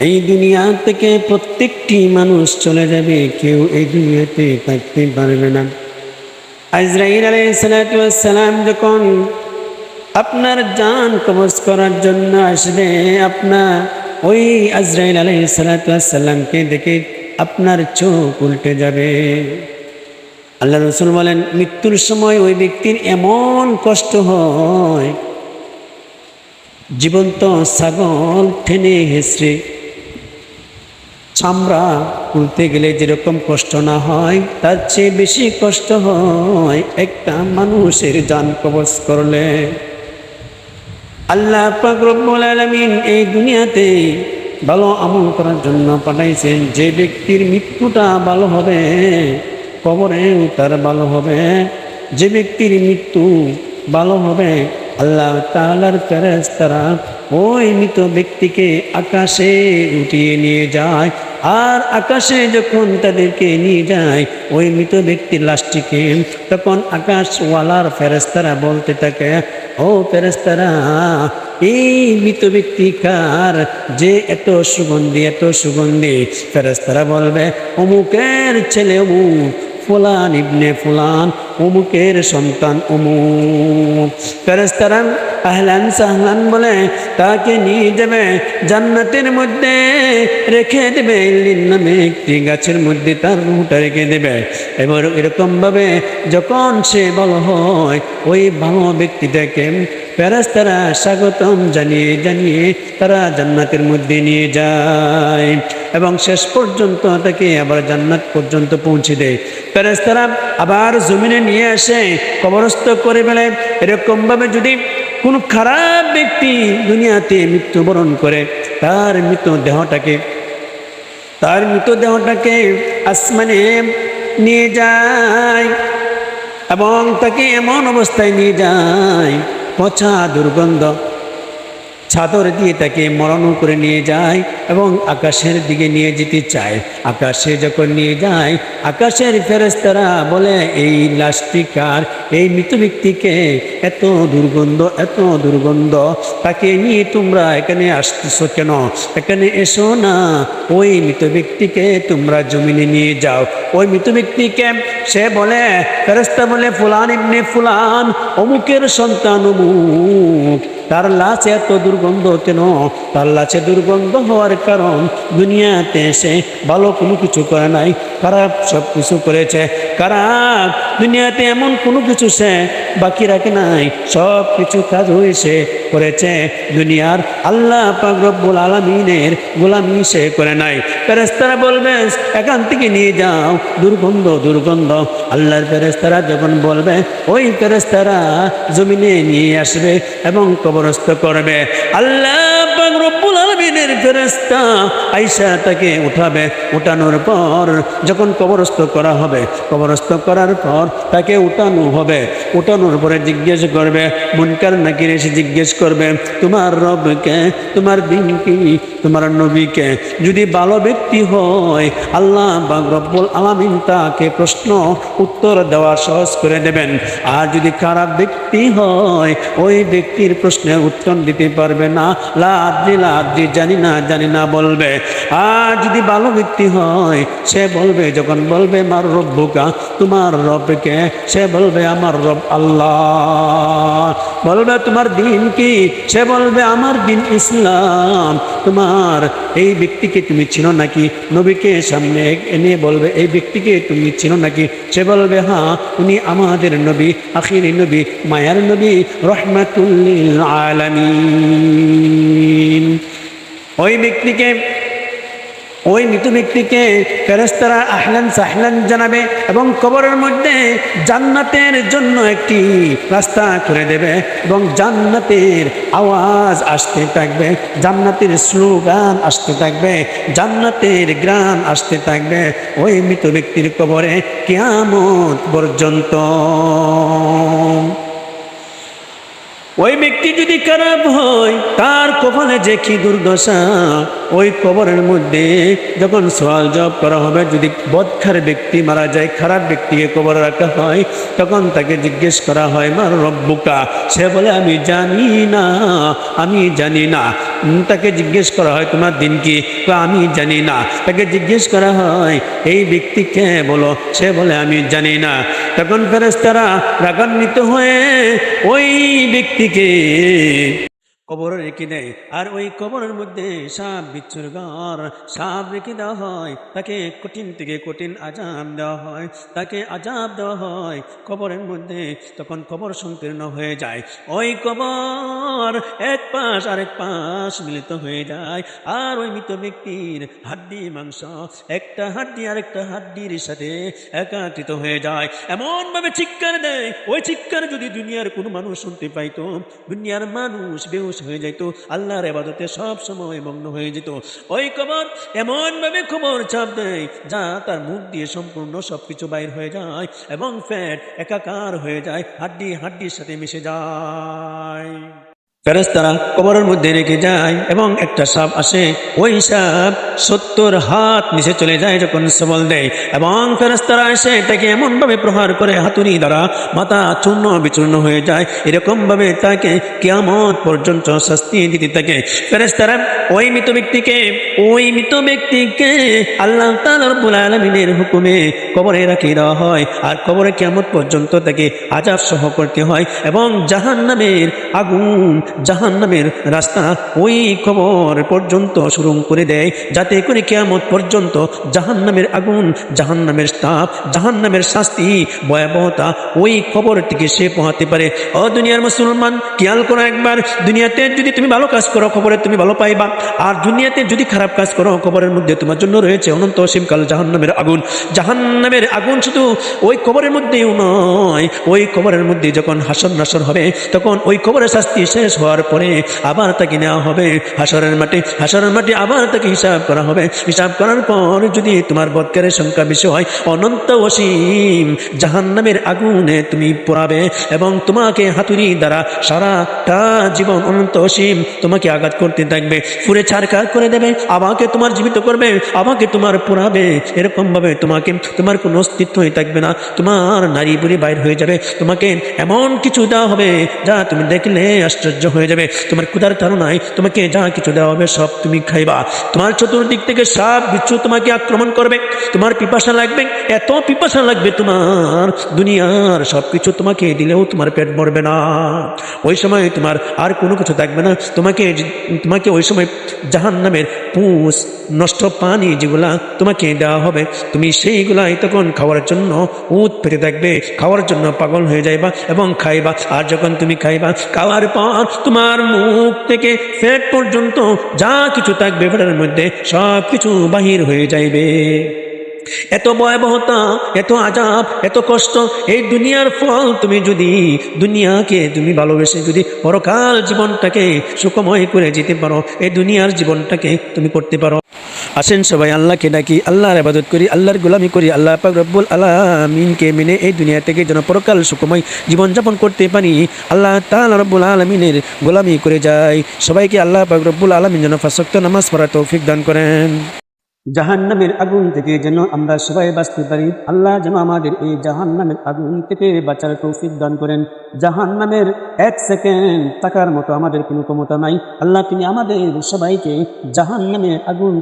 এই দুনিয়া থেকে প্রত্যেকটি মানুষ চলে যাবে, কেউ এই দুনিয়াতে থাকতে পারবে না। আজরাইল আলাইসালাম যখন আপনার জান কবজ করার জন্য আসবে আপনার ওই আজরাইল আলাইসালামকে দেখে আপনার চোখ উল্টে যাবে। আল্লাহ রসুল বলেন, মৃত্যুর সময় ওই ব্যক্তির এমন কষ্ট হয়, জীবন্ত ছাগল ঠেনে হেসড়ে চামড়া খুলতে গেলে যেরকম কষ্ট না হয়, তার চেয়ে বেশি কষ্ট হয় একটা মানুষের যান কবচ করলে। আল্লাহ রব্বুল আলামিন এই দুনিয়াতে ভালো আমল করার জন্য পাঠাইছেন, যে ব্যক্তির মৃত্যুটা ভালো হবে, কবরেও তার ভালো হবে, যে ব্যক্তির মৃত্যু ভালো হবে আল্লাহ তালার ফেরেস্তারা ওই মৃত ব্যক্তিকে আকাশে উঠিয়ে নিয়ে যায়। আর আকাশে যখন তাদেরকে নিয়ে যায়, ওই মৃত ব্যক্তির লাশটিকে তখন আকাশওয়ালার ফেরেস্তারা বলতে থাকে, ও ফেরেস্তারা এই মৃত ব্যক্তি কার? যে এত সুগন্ধি এত সুগন্ধি। ফেরেস্তারা বলবে, অমুকের ছেলে অমুক ফুলান, ইবনে ফুলান অমুকের সন্তান অমুক ফেরেস্তারা আহলান সাহলান বলে তাকে নিয়ে যাবে, জান্নাতের মধ্যে রেখে দেবে লিন নামে একটি গাছের মধ্যে তার রুটা রেখে দেবে। এবার এরকমভাবে যখন সে ভালো হয়, ওই ভালো ব্যক্তিটাকে ফেরাস্তারা স্বাগতম জানিয়ে জানিয়ে তারা জান্নাতের মধ্যে নিয়ে যায়। এবং শেষ পর্যন্ত তাকে আবার জান্নাত পর্যন্ত পৌঁছে দেয়। ফেরাস্তারা আবার জমিনে নিয়ে আসে কবরস্থ করে ফেলে। এরকমভাবে যদি কোনো খারাপ ব্যক্তি দুনিয়াতে মৃত্যুবরণ করে, তার মৃতদেহটাকে তার মৃতদেহটাকে আসমানে নিয়ে যায় এবং তাকে এমন অবস্থায় নিয়ে যায়, পচা দুর্গন্ধ চাদর দিয়ে তাকে মরণ করে নিয়ে যায়। এবং আকাশের দিকে নিয়ে যেতে চায়। আকাশে যখন নিয়ে যায়, আকাশের ফেরেস্তারা বলে, এই লাশটি কার? এই মৃত ব্যক্তিকে এত দুর্গন্ধ এত দুর্গন্ধ। তাকে নিয়ে তোমরা এখানে আসতেছ কেন? এখানে এসো না। ওই মৃত ব্যক্তিকে তোমরা জমিনে নিয়ে যাও। ওই মৃত ব্যক্তিকে সে বলে ফেরেস্তা বলে, ফুলান ইবনে ফুলান, অমুকের সন্তান অমুক। তার লাশ এত দুর্গন্ধ কেন? তার লাশে দুর্গন্ধ হওয়ার কারণ দুনিয়াতে এসে ভালো কোনো কিছু করে নাই, খারাপ সব কিছু করেছে। খারাপ, দুনিয়াতে এমন কোনো কিছু সে বাকি রাখে নাই, সব কিছু কাজ হয়েছে করেছে। দুনিয়ার আল্লাহ পাক আলমিনের গোলামি সে করে নাই। ফেরেস্তারা বলবে, এখান থেকে নিয়ে যাও, দুর্গন্ধ দুর্গন্ধ। আল্লাহর ফেরেস্তারা যখন বলবে, ওই ফেরেস্তারা জমিনে নিয়ে আসবে এবং কবরস্থ করবে। আল্লাহ পাক আলমিনের ফেরেস্তা আইসা তাকে উঠাবে, উঠানোর পর যখন কবরস্থ করা হবে, কবরস্থ করার পর তাকে উঠানো হবে। উঠানোর পরে জিজ্ঞেস করবে, মুনকার নাকি এসে জিজ্ঞেস করবে, তোমার রবকে তোমার দিন কি? তোমার নবীকে যদি ভালো ব্যক্তি হয়, আল্লাহ বা রব্বুল আলামিন তাকে প্রশ্ন, উত্তর দেওয়া সহজ করে দেবেন। আর যদি খারাপ ব্যক্তি হয়, ওই ব্যক্তির প্রশ্নের উত্তর দিতে পারবে না। লাদ্রি লাদ্রি জানি না জানি না বলবে। আর যদি ভালো ব্যক্তি হয়, সে বলবে, যখন বলবে আমার রব্বুকা তোমার রবকে, সে বলবে, আমার রব আল্লাহ। বলবে, তোমার দিন কি? সে বলবে, আমার দিন ইসলাম। তোমার এই ব্যক্তিকে তুমি চিনো নাকি? নবীকে সামনে এনে বলবে, এই ব্যক্তিকে তুমি চিনো নাকি? সে বলবে হ্যাঁ উনি আমাদের নবী, আখিরি নবী, মায়ার নবী রহমাতুল্লিল আলামিন। ওই ব্যক্তিকে, ওই মৃত ব্যক্তিকে ফেরেস্তারা আহলেন সাহলান জানাবে এবং কবরের মধ্যে জান্নাতের জন্য একটি রাস্তা করে দেবে এবং জান্নাতের আওয়াজ আসতে থাকবে, জান্নাতের স্লোগান আসতে থাকবে, জান্নাতের গ্রান আসতে থাকবে ওই মৃত ব্যক্তির কবরে কেয়ামত পর্যন্ত। ওই ব্যক্তি যদি খারাপ হয়, তার কপালে যে কি দুর্দশা, ওই কবরের মধ্যে যখন সোয়াল জব করা হবে, যদি বদখার ব্যক্তি মারা যায়, খারাপ ব্যক্তিকে কবর রাখা হয়, তখন তাকে জিজ্ঞেস করা হয়, মার রব্বুকা? সে বলে, আমি জানি না, আমি জানি না। তাকে জিজ্ঞেস করা হয়, তোমার দিন কি? আমি জানি না। তাকে জিজ্ঞেস করা হয়, এই ব্যক্তিকে বলো। সে বলে, আমি জানি না। তখন ফেরেস্তারা রাগান্বিত হয়ে, ওই ব্যক্তিকে কবর রেখে দেয় আর ওই কবরের মধ্যে সাপ বিচ্ছুর ঘর সাপ রেখে দেওয়া হয়, তাকে কঠিন থেকে কঠিন আজাব দেওয়া হয়, তাকে আজাব দেওয়া হয়। কবরের মধ্যে তখন কবর সংকীর্ণ হয়ে যায়। ওই কবর এক পাশ আরেক পাশ মিলিত হয়ে যায়, আর ওই মৃত ব্যক্তির হাড্ডি, মাংস, একটা হাড্ডি আরেকটা হাড্ডির সাথে একাকৃত হয়ে যায়। এমন ভাবে চিৎকার দেয়, ওই চিৎকার যদি দুনিয়ার কোনো মানুষ শুনতে পাইতো, দুনিয়ার মানুষ বেহুশ হয়ে যেত, আল্লাহর এবাদতে সব সময় মগ্ন হয়ে যেত। ওই কবর এমন ভাবে খবর চাপ দেয়, যা তার মুখ দিয়ে সম্পূর্ণ সবকিছু বাইর হয়ে যায় এবং ফ্যাট একাকার হয়ে যায়, হাড্ডি হাড্ডির সাথে মিশে যায়। ফেরেস্তারা কবরের মধ্যে রেখে যায় এবং একটা সাপ আসে। ওই সাপ সত্তর হাত নিচে চলে যায় যখন সবল দেয় এবং ফেরেস্তারা এসে তাকে এমনভাবে প্রহার করে হাতুড়ি দ্বারা মাথা চূর্ণ বিচূর্ণ হয়ে যায়। এরকমভাবে তাকে কিয়ামত পর্যন্ত শাস্তি দিতে থাকে। ফেরেস্তারা ওই মৃত ব্যক্তিকে, ওই মৃত ব্যক্তিকে আল্লাহ তাআলা রব্বুল আলামিনের হুকুমে কবরে রাখিয়ে দেওয়া হয় আর কবরে কিয়ামত পর্যন্ত তাকে আজাব সহ করতে হয় এবং জাহান্নামের আগুন জাহান্নামের রাস্তা ওই খবর পর্যন্ত শুরু করে দেয়। যাতে করে কেয়ামত পর্যন্ত জাহান্নামের আগুন জাহান জাহান্নামের তাপ, জাহান্নামের শাস্তি, ভয়াবহতা ওই খবর থেকে সে পোহাতে পারে। অ দুনিয়ার মুসলমান, খেয়াল করো একবার, দুনিয়াতে যদি তুমি ভালো কাজ করো, খবরে তুমি ভালো পাইবা। আর দুনিয়াতে যদি খারাপ কাজ করো, খবরের মধ্যে তোমার জন্য রয়েছে অনন্ত অসীমকাল জাহান্নামের আগুন। জাহান্নামের আগুন শুধু ওই কবরের মধ্যেও নয়, ওই কবরের মধ্যে যখন হাসর নাসর হবে, তখন ওই কবরের শাস্তি শেষ হওয়ার পরে আবার তাকে নেওয়া হবে। হাসরের মাঠে হাসরের মাঠে আবার তাকে হিসাব করা হবে। হিসাব করার পর যদি তোমার বৎকারের সংখ্যা বেশি হয়, অনন্ত অসীম জাহান্নামের আগুনে তুমি পোড়াবে এবং তোমাকে হাতুড়ি দ্বারা সারাটা জীবন অনন্ত অসীম তোমাকে আঘাত করতে থাকবে। পুরে ছাড়কার করে দেবে, আমাকে তোমার জীবিত করবে, আমাকে তোমার পোড়াবে। এরকম ভাবে তোমাকে, তোমার কোনো অস্তিত্বই থাকবে না। তোমার নারী বুড়ি বাইর হয়ে যাবে। তোমাকে এমন কিছু দেওয়া হবে যা তুমি দেখলে আশ্চর্য হয়ে যাবে। তোমার ক্ষুধার ধারণায় তোমাকে যা কিছু দেওয়া হবে সব তুমি খাইবা। তোমার চতুর্দিক থেকে সব বিচ্ছু তোমাকে আক্রমণ করবে। তোমার পিপাসা লাগবে, এত পিপাসা লাগবে তোমার। দুনিয়ার সব কিছু তোমাকে দিলেও তোমার পেট ভরবে না। ওই সময় তোমার আর কোনো কিছু থাকবে না। তোমাকে তোমাকে ওই সময় জাহান নামের পুষ, নষ্ট পানি যেগুলা তোমাকে দেওয়া হবে, তুমি সেইগুলাই তখন খাওয়ার জন্য উত পেতে থাকবে। খাওয়ার জন্য পাগল হয়ে যাইবা এবং খাইবা। আর যখন তুমি খাইবা, খাওয়ার পর তোমার মুখ থেকে ফেট পর্যন্ত যা কিছু থাকবে ফেটার মধ্যে সব কিছু বাহির হয়ে যাইবে। এত ভয়াবহতা, এত আজাব, এত কষ্ট, এই দুনিয়ার ফল তুমি যদি দুনিয়াকে তুমি ভালোবেসে যদি পরকাল জীবনটাকে সুখময় করে যেতে পারো, এই দুনিয়ার জীবনটাকে তুমি করতে পারো। আসেন সবাই আল্লাহকে ডাকি, আল্লাহর আবাদত করি, আল্লাহর গোলামি করি, আল্লাহ পাক রব্বুল আলামিনকে মেনে এই দুনিয়া থেকে যেন পরকাল সুখময় জীবনযাপন করতে পারি। আল্লাহ তাআলা রব্বুল আলামিনের গোলামি করে যাই। সবাইকে আল্লাহ পাক রব্বুল আলামিন যেন ফাঁসক্ত নামাজ পড়ার তৌফিক দান করেন। জাহান্নামের আগুন থেকে যেন আমরা সবাই বাঁচতে পারি। আল্লাহ যেন আমাদের এই জাহান্নামের আগুন থেকে বাঁচার তৌফিক দান করেন। জাহান্নামের এক সেকেন্ড টাকার মতো আমাদের কোনো ক্ষমতা নাই। আল্লাহ, তিনি আমাদের সবাইকে জাহান্নামের আগুন